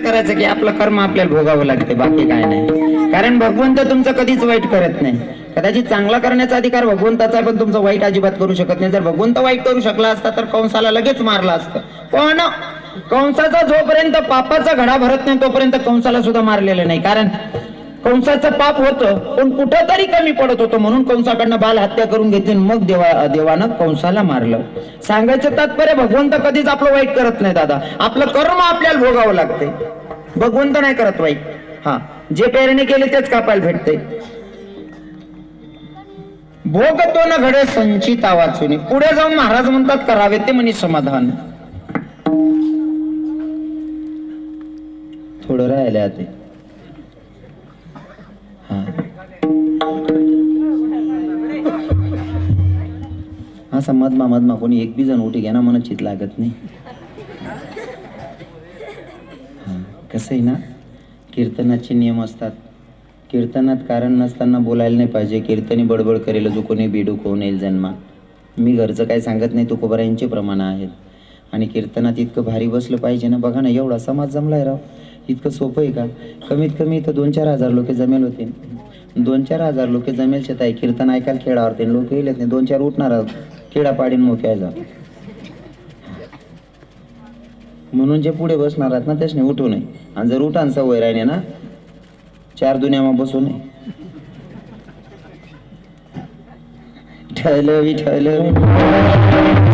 करायचं की आपलं कर्म आपल्याला भोगावं लागते बाकी काय नाही. कारण भगवंत तुमचं कधीच वाईट करत नाही. कदाचित चांगला करण्याचा अधिकार भगवंताचा पण तुमचं वाईट अजिबात करू शकत नाही. जर भगवंत वाईट करू शकला असता तर कंसाला लगेच मारला असतं. पण कंसाचा जोपर्यंत पापाचा घडा भरत नाही तोपर्यंत कंसाला सुद्धा मारलेलं नाही. कारण कंसाचं पाप होतं पण कुठं तरी कमी पडत होतं म्हणून कंसाकडनं बाल हत्या करून घेतली मग देवा देवानं कंसाला मारलं. सांगायचं तात्पर्य भगवंत कधीच आपलं वाईट करत नाही दादा. आपलं कर्म आपल्याला भोगावं लागते भगवंत नाही करत वाईट. हा जे पेरणी केले तेच कापायला भेटते भोगतो न घडे संचित वाचून पुढे जाऊन महाराज म्हणतात करावे ते म्हणे समाधान. थोडं राहिले आता. असा मधमा मधमा कोणी एक बी जण उठी घ्या ना मला चित लागत नाही. कसं आहे ना कीर्तनाचे नियम असतात. कीर्तनात कारण नसताना बोलायला नाही पाहिजे. कीर्तनी बडबड करेल जो कोणी बेडूक होऊन येईल जन्मा. मी घरचं काय सांगत नाही तुकोबरायांचे प्रमाण आहेत. आणि कीर्तनात इतकं भारी बसलं पाहिजे ना बघा ना एवढा समाज जमलाय राव. इतकं सोपं आहे का? कमीत कमी इथं दोन चार हजार लोक जमेल होते. दोन चार हजार लोक जमेल शेत आहे कीर्तन ऐकायला खेळावर ते. लोक येईलच नाही. दोन चार उठणार खेळा पाडीन मोक्याचा म्हणून जे पुढे बसणार आहेत ना त्याच उठू नये. आणि जर उठान सवय राहिले ना चार दुनियामा बसू नये. ठरलं विठलं